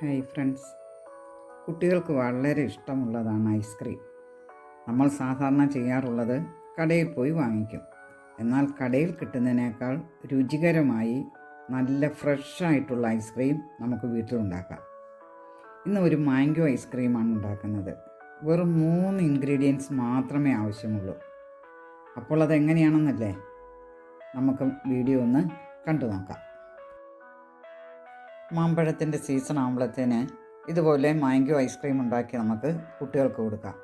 Hi friends കുട്ടികൾക്ക് വളരെ ഇഷ്ടമുള്ളതാണ് ഐസ്ക്രീം. നമ്മൾ സാധാരണ ചെയ്യാറുള്ളത് കടയിൽ പോയി വാങ്ങിക്കും. എന്നാൽ കടയിൽ കിട്ടുന്നതിനേക്കാൾ രുചികരമായി നല്ല ഫ്രഷായിട്ടുള്ള ഐസ്ക്രീം നമുക്ക് വീട്ടിലുണ്ടാക്കാം. ഇന്ന് ഒരു മാംഗോ ഐസ്ക്രീമാണ് ഉണ്ടാക്കുന്നത്. വെറും മൂന്ന് ഇൻഗ്രീഡിയൻസ് മാത്രമേ ആവശ്യമുള്ളൂ. അപ്പോൾ അതെങ്ങനെയാണെന്നല്ലേ? നമുക്ക് വീഡിയോ ഒന്ന് കണ്ടു നോക്കാം മാമ്പഴത്തിന്റെ സീസൺ ആകുമ്പോഴത്തേന് ഇതുപോലെ മാംഗോ ഐസ്ക്രീം ഉണ്ടാക്കി നമുക്ക് കുട്ടികൾക്ക് കൊടുക്കാം.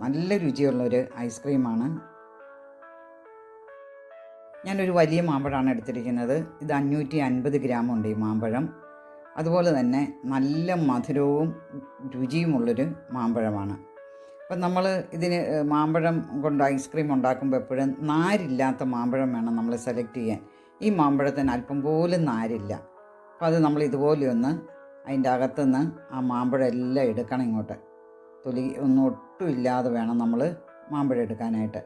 നല്ല രുചിയുള്ളൊരു ഐസ്ക്രീമാണ് ഞാനൊരു വലിയ മാമ്പഴമാണ് എടുത്തിരിക്കുന്നത്. ഇത് അഞ്ഞൂറ്റി അൻപത് ഗ്രാം ഉണ്ട് ഈ മാമ്പഴം. അതുപോലെ തന്നെ നല്ല മധുരവും രുചിയുമുള്ളൊരു മാമ്പഴമാണ്. അപ്പം നമ്മൾ ഇതിന് മാമ്പഴം കൊണ്ട് ഐസ്ക്രീം ഉണ്ടാക്കുമ്പോൾ എപ്പോഴും നാരില്ലാത്ത മാമ്പഴം വേണം നമ്മൾ സെലക്ട് ചെയ്യാൻ. ഈ മാമ്പഴത്തിന് അല്പം പോലും നാരില്ല. അപ്പോൾ അത് നമ്മൾ ഇതുപോലെ ഒന്ന് അതിന്റെ അകത്തുനിന്ന് ആ മാമ്പഴം എല്ലാം എടുക്കണം ഇങ്ങോട്ട്. തൊലി ഒന്നും ഒട്ടും ഇല്ലാതെ വേണം നമ്മൾ മാമ്പഴം എടുക്കാനായിട്ട്.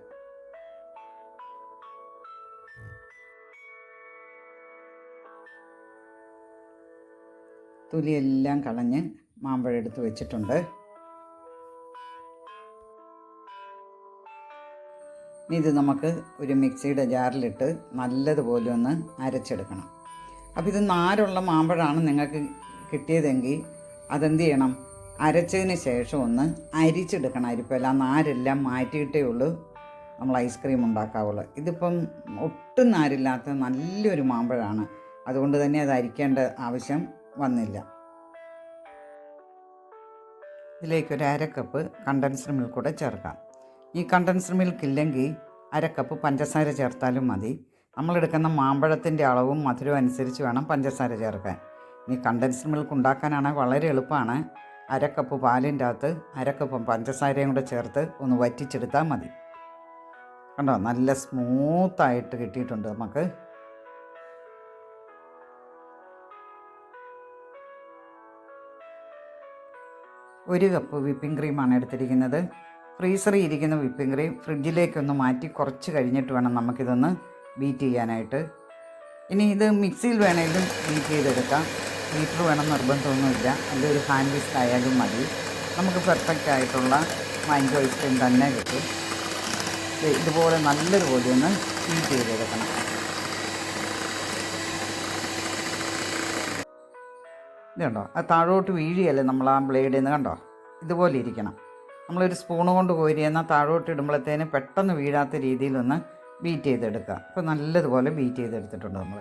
തൊലിയെല്ലാം കളഞ്ഞ് മാമ്പഴം എടുത്ത് വെച്ചിട്ടുണ്ട്. ഇത് നമുക്ക് ഒരു മിക്സിയുടെ ജാറിലിട്ട് നല്ലതുപോലെ ഒന്ന് അരച്ചെടുക്കണം. അപ്പോൾ ഇത് നാരുള്ള മാമ്പഴമാണ് നിങ്ങൾക്ക് കിട്ടിയതെങ്കിൽ അതെന്ത് ചെയ്യണം? അരച്ചതിന് ശേഷം ഒന്ന് അരിച്ചെടുക്കണം അരിപ്പല്ല നാരെല്ലാം മാറ്റിയിട്ടേ ഉള്ളൂ. നമ്മൾ ഐസ്ക്രീം ഉണ്ടാക്കാവുള്ളൂ. ഇതിപ്പം ഒട്ടും നാരില്ലാത്ത നല്ലൊരു മാമ്പഴമാണ് അതുകൊണ്ട് തന്നെ അത് അരിക്കേണ്ട ആവശ്യം വന്നില്ല. ഇതിലേക്ക് ഒരു അര കപ്പ് കണ്ടൻസ്ഡ് മിൽക്ക് കൂടെ ചേർക്കാം. ഈ കണ്ടൻസ്ഡ് മിൽക്ക് ഇല്ലെങ്കിൽ അര കപ്പ് പഞ്ചസാര ചേർത്താലും മതി. നമ്മളെടുക്കുന്ന മാമ്പഴത്തിന്റെ അളവും മധുരവും അനുസരിച്ച് വേണം പഞ്ചസാര ചേർക്കാൻ. ഇനി കണ്ടൻസ്ഡ് മിൽക്ക് ഉണ്ടാക്കാനാണെങ്കിൽ വളരെ എളുപ്പമാണ്. അര കപ്പ് പാലിന്റെ അകത്ത് അര കപ്പ് പഞ്ചസാരയും കൂടെ ചേർത്ത് ഒന്ന് വറ്റിച്ചെടുത്താൽ മതി. കണ്ടോ? നല്ല സ്മൂത്തായിട്ട് കിട്ടിയിട്ടുണ്ട് നമുക്ക്. ഒരു കപ്പ് വിപ്പിംഗ് ക്രീമാണ് എടുത്തിരിക്കുന്നത്. ഫ്രീസറിൽ ഇരിക്കുന്ന വിപ്പിംഗ് ക്രീം ഫ്രിഡ്ജിലേക്കൊന്ന് മാറ്റി കുറച്ച് കഴിഞ്ഞിട്ട് വേണം നമുക്കിതൊന്ന് ബീറ്റ് ചെയ്യാനായിട്ട്. ഇനി ഇത് മിക്സിയിൽ വേണമെങ്കിലും ബീറ്റ് ചെയ്തെടുക്കാം. ബീറ്റർ വേണം നിർബന്ധമൊന്നുമില്ല. അതിന്റെ ഒരു ഹാൻഡ് വിസ്റ്റ് ആയാലും മതി. നമുക്ക് പെർഫെക്റ്റ് ആയിട്ടുള്ള മാംഗോ ഐസ്ക്രീം തന്നെ കിട്ടും. ഇതുപോലെ നല്ലൊരു പോലെ ഒന്ന് ബീറ്റ് ചെയ്തെടുക്കണം. ഇത് കണ്ടോ? അത് താഴോട്ട് വീഴിയല്ലേ നമ്മൾ ആ ബ്ലേഡിൽ നിന്ന് കണ്ടോ? ഇതുപോലെ ഇരിക്കണം. നമ്മളൊരു സ്പൂണ് കൊണ്ട് കോരിയെന്നാൽ താഴോട്ട് ഇടുമ്പോഴത്തേന് പെട്ടെന്ന് വീഴാത്ത രീതിയിലൊന്ന് ബീറ്റ് ചെയ്തെടുക്കുക. അപ്പോൾ നല്ലതുപോലെ ബീറ്റ് ചെയ്തെടുത്തിട്ടുണ്ട് നമ്മൾ.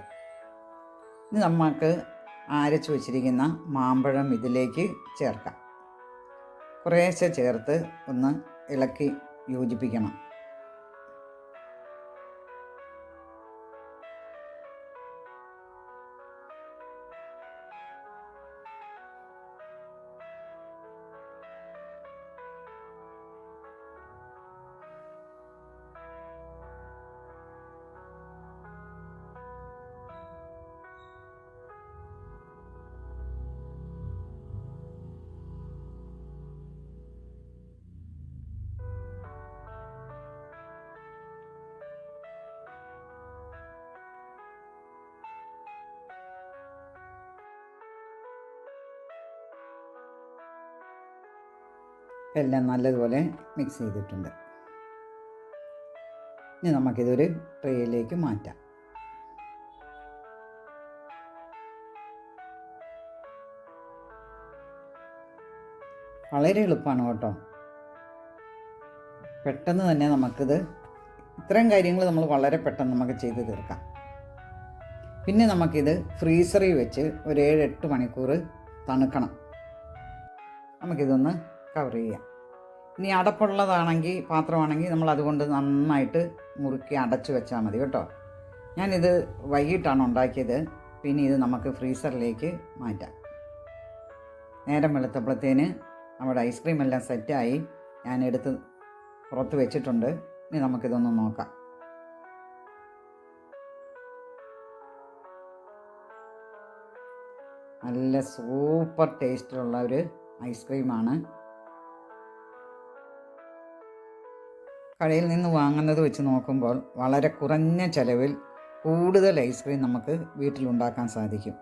ഇനി നമുക്ക് അരച്ച് വെച്ചിരിക്കുന്ന മാമ്പഴം ഇതിലേക്ക് ചേർക്കാം. കുറേശ്ശെ ചേർത്ത് ഒന്ന് ഇളക്കി യോജിപ്പിക്കണം. എല്ലാം നല്ലതുപോലെ മിക്സ് ചെയ്തിട്ടുണ്ട്. ഇനി നമുക്കിതൊരു ട്രേയിലേക്ക് മാറ്റാം. വളരെ എളുപ്പമാണ് കേട്ടോ. പെട്ടെന്ന് തന്നെ നമുക്കിത് ഇത്രയും കാര്യങ്ങൾ നമ്മൾ വളരെ പെട്ടെന്ന് നമുക്ക് ചെയ്ത് തീർക്കാം. പിന്നെ നമുക്കിത് ഫ്രീസറിൽ വെച്ച് ഒരു ഏഴ് എട്ട് മണിക്കൂർ തണുക്കണം. നമുക്കിതൊന്ന് കവർ ചെയ്യാം ഇനി അടപ്പുള്ളതാണെങ്കിൽ പാത്രമാണെങ്കിൽ നമ്മൾ അതുകൊണ്ട് നന്നായിട്ട് മുറുക്കി അടച്ചു വെച്ചാൽ മതി കേട്ടോ. ഞാനിത് വൈകിട്ടാണ് ഉണ്ടാക്കിയത്. പിന്നെ ഇത് നമുക്ക് ഫ്രീസറിലേക്ക് മാറ്റാം. നേരം വെളുത്തപ്പോഴത്തേന് നമ്മുടെ ഐസ്ക്രീം എല്ലാം സെറ്റായി. ഞാൻ എടുത്ത് പുറത്ത് വെച്ചിട്ടുണ്ട്. ഇനി നമുക്കിതൊന്ന് നോക്കാം. നല്ല സൂപ്പർ ടേസ്റ്റിലുള്ള ഒരു ഐസ്ക്രീമാണ്. കടയിൽ നിന്ന് വാങ്ങുന്നത് വെച്ച് നോക്കുമ്പോൾ വളരെ കുറഞ്ഞ ചിലവിൽ കൂടുതൽ ഐസ്ക്രീം നമുക്ക് വീട്ടിലുണ്ടാക്കാൻ സാധിക്കും.